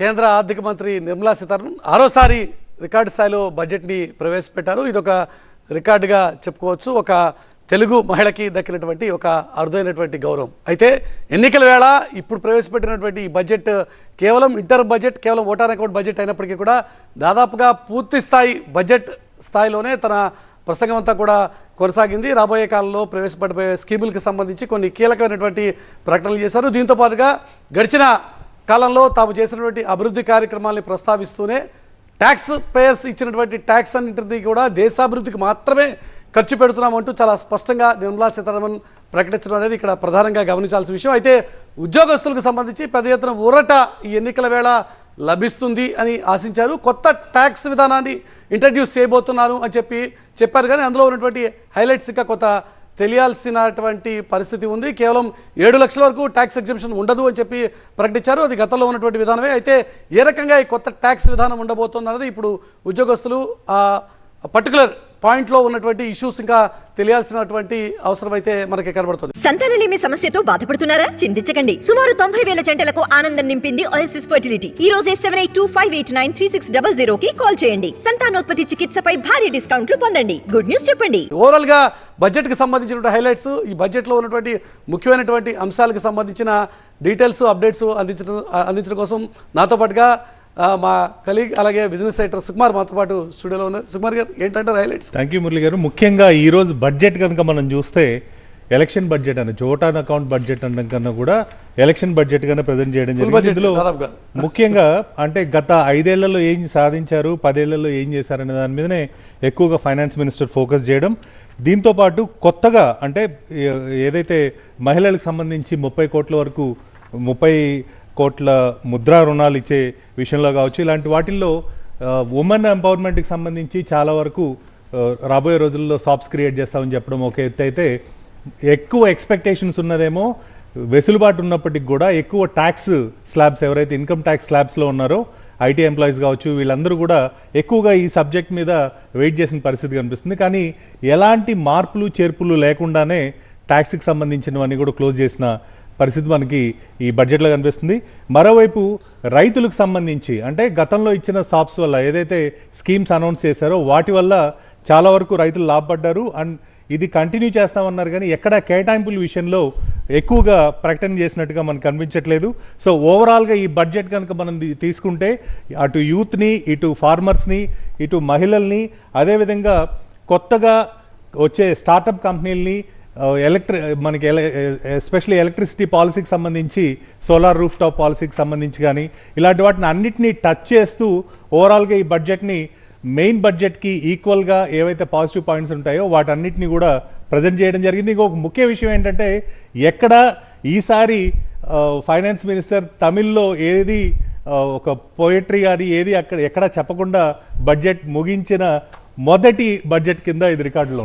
కేంద్ర ఆర్థిక మంత్రి నిర్మలా సీతారామన్ ఆరోసారి రికార్డు స్థాయిలో బడ్జెట్ని ప్రవేశపెట్టారు. ఇది ఒక రికార్డుగా చెప్పుకోవచ్చు. ఒక తెలుగు మహిళకి దక్కినటువంటి ఒక అరుదైనటువంటి గౌరవం. అయితే ఎన్నికల వేళ ఇప్పుడు ప్రవేశపెట్టినటువంటి ఈ బడ్జెట్ కేవలం ఇంటర్ బడ్జెట్ కేవలం ఓటార్ అకౌంట్ బడ్జెట్ అయినప్పటికీ కూడా దాదాపుగా పూర్తి స్థాయి బడ్జెట్ స్థాయిలోనే తన ప్రసంగం అంతా కూడా కొనసాగింది. రాబోయే కాలంలో ప్రవేశపెట్టబోయే స్కీములకు సంబంధించి కొన్ని కీలకమైనటువంటి ప్రకటనలు చేశారు. దీంతో పాటుగా గడిచిన కాలంలో తాము చేసినటువంటి అభివృద్ధి కార్యక్రమాల్ని ప్రస్తావిస్తూనే ట్యాక్స్ పేయర్స్ ఇచ్చినటువంటి ట్యాక్స్ అన్నింటిది కూడా దేశాభివృద్ధికి మాత్రమే ఖర్చు పెడుతున్నామంటూ చాలా స్పష్టంగా నిర్మలా సీతారామన్ ప్రకటించడం అనేది ఇక్కడ ప్రధానంగా గమనించాల్సిన విషయం. అయితే ఉద్యోగస్తులకు సంబంధించి పెద్ద ఎత్తున ఊరట ఈ ఎన్నికల వేళ లభిస్తుంది అని ఆశించారు. కొత్త ట్యాక్స్ విధానాన్ని ఇంట్రడ్యూస్ చేయబోతున్నారు అని చెప్పి చెప్పారు. కానీ అందులో ఉన్నటువంటి హైలైట్స్ ఇంకా కొత్త తెలియాల్సినటువంటి పరిస్థితి ఉంది. కేవలం ఏడు లక్షల వరకు ట్యాక్స్ ఎగ్జిబిషన్ ఉండదు అని చెప్పి ప్రకటించారు. అది గతంలో ఉన్నటువంటి విధానమే. అయితే ఏ రకంగా ఈ కొత్త ట్యాక్స్ విధానం ఉండబోతుంది అన్నది ఇప్పుడు ఉద్యోగస్తులు పర్టికులర్ పాయింట్లో ఉన్నటువంటి ఇష్యూస్ ఇంకా తెలియాల్సినటువంటి అవసరం అయితే మనకి కనబడుతుంది. సంతానలేమి సమస్యతో బాధపడుతున్నారా? చింతించకండి. సుమారు తొంభై వేల జంటలకు ఆనందం నింపింది ఓఎస్ఎస్ ఫర్టిలిటీ ఈ రోజే seven eight two five eight nine three six double zero కి కాల్ చేయండి. సంతానోత్పత్తి చికిత్సపై భారీ డిస్కౌంట్లు పొందండి. గుడ్ న్యూస్ చెప్పండి. ఓవరాల్గా బడ్జెట్కి సంబంధించినటువంటి హైలైట్స్ ఈ బడ్జెట్లో ఉన్నటువంటి ముఖ్యమైనటువంటి అంశాలకు సంబంధించిన డీటెయిల్స్ అప్డేట్స్ అందించడం అందించడం కోసం నాతో పాటుగా మా కలీగ్ అలాగే బిజినెస్ రైటర్ సుకుమార్ మాతో పాటు స్టూడియోలో ఉన్నారు. సుకుమార్ గారు ఏంటంటే హైలైట్స్? థ్యాంక్ యూ మురళి గారు. ముఖ్యంగా ఈ రోజు బడ్జెట్ కనుక మనం చూస్తే ఎలక్షన్ బడ్జెట్ అని జోటాన్ అకౌంట్ బడ్జెట్ అనడం కన్నా కూడా ఎలక్షన్ బడ్జెట్ గానే ప్రజెంట్ చేయడం జరిగింది. ముఖ్యంగా అంటే గత ఐదేళ్ళలో ఏం సాధించారు పదేళ్ళలో ఏం చేశారనే దాని మీదనే ఎక్కువగా ఫైనాన్స్ మినిస్టర్ ఫోకస్ చేయడం. దీంతో పాటు కొత్తగా అంటే ఏదైతే మహిళలకు సంబంధించి ముప్పై కోట్ల వరకు ముప్పై కోట్ల ముద్రా రుణాలు ఇచ్చే విషయంలో కావచ్చు ఇలాంటి వాటిల్లో ఉమెన్ ఎంపవర్మెంట్కి సంబంధించి చాలా వరకు రాబోయే రోజుల్లో సాప్స్ క్రియేట్ చేస్తామని చెప్పడం ఒక ఎత్తు అయితే ఎక్కువ ఎక్స్పెక్టేషన్స్ ఉన్నదేమో వెసులుబాటు ఉన్నప్పటికి కూడా ఎక్కువ ట్యాక్స్ స్లాబ్స్ ఎవరైతే ఇన్కమ్ ట్యాక్స్ స్లాబ్స్లో ఉన్నారో ఐటీ ఎంప్లాయీస్ కావచ్చు వీళ్ళందరూ కూడా ఎక్కువగా ఈ సబ్జెక్ట్ మీద వెయిట్ చేసిన పరిస్థితి కనిపిస్తుంది. కానీ ఎలాంటి మార్పులు చేర్పులు లేకుండానే ట్యాక్స్కి సంబంధించినవన్నీ కూడా క్లోజ్ చేసిన పరిస్థితి మనకి ఈ బడ్జెట్లో కనిపిస్తుంది. మరోవైపు రైతులకు సంబంధించి అంటే గతంలో ఇచ్చిన సాప్స్ వల్ల ఏదైతే స్కీమ్స్ అనౌన్స్ చేశారో వాటి వల్ల చాలా వరకు రైతులు లాభపడ్డారు. అండ్ ఇది కంటిన్యూ చేస్తామన్నారు కానీ ఎక్కడ కేటాయింపుల విషయంలో ఎక్కువగా ప్రకటన చేసినట్టుగా మనకు కనిపించట్లేదు. సో ఓవరాల్గా ఈ బడ్జెట్ కనుక మనం తీసుకుంటే అటు యూత్ని ఇటు ఫార్మర్స్ని ఇటు మహిళల్ని అదేవిధంగా కొత్తగా వచ్చే స్టార్టప్ కంపెనీలని ఎలక్ట్రి మనకి ఎస్పెషల్లీ ఎలక్ట్రిసిటీ పాలసీకి సంబంధించి సోలార్ రూఫ్ టాప్ పాలసీకి సంబంధించి కానీ ఇలాంటి వాటిని అన్నిటినీ టచ్ చేస్తూ ఓవరాల్గా ఈ బడ్జెట్ని మెయిన్ బడ్జెట్కి ఈక్వల్గా ఏవైతే పాజిటివ్ పాయింట్స్ ఉంటాయో వాటన్నిటిని కూడా ప్రజెంట్ చేయడం జరిగింది. ఇంకొక ముఖ్య విషయం ఏంటంటే ఎక్కడ ఈసారి ఫైనాన్స్ మినిస్టర్ తమిళ్ళో ఏది ఒక పోయట్రీ కానీ ఏది అక్కడ ఎక్కడ చెప్పకుండా బడ్జెట్ ముగించిన మొదటి బడ్జెట్ కింద ఇది రికార్డులో